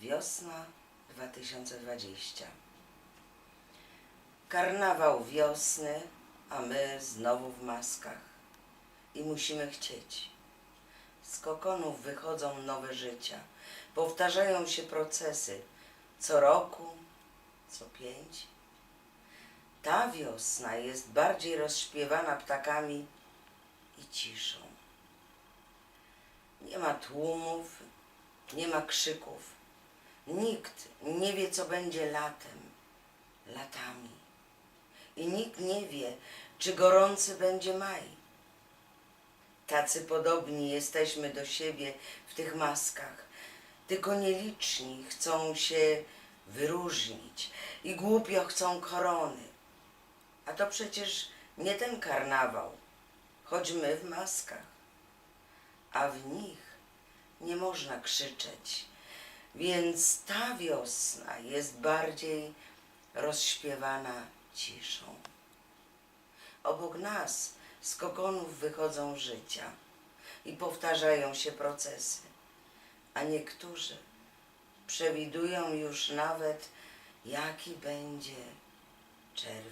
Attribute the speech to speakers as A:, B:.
A: Wiosna 2020. Karnawał wiosny, a my znowu w maskach. I musimy chcieć. Z kokonów wychodzą nowe życia. Powtarzają się procesy co roku, co pięć. Ta wiosna jest bardziej rozśpiewana ptakami i ciszą. Nie ma tłumów, nie ma krzyków. Nikt nie wie, co będzie latem, latami. I nikt nie wie, czy gorący będzie maj. Tacy podobni jesteśmy do siebie w tych maskach. Tylko nieliczni chcą się wyróżnić i głupio chcą korony. A to przecież nie ten karnawał, choć my w maskach. A w nich nie można krzyczeć, więc ta wiosna jest bardziej rozśpiewana ciszą. Obok nas z kokonów wychodzą życia i powtarzają się procesy, a niektórzy przewidują już nawet, jaki będzie czerwiec.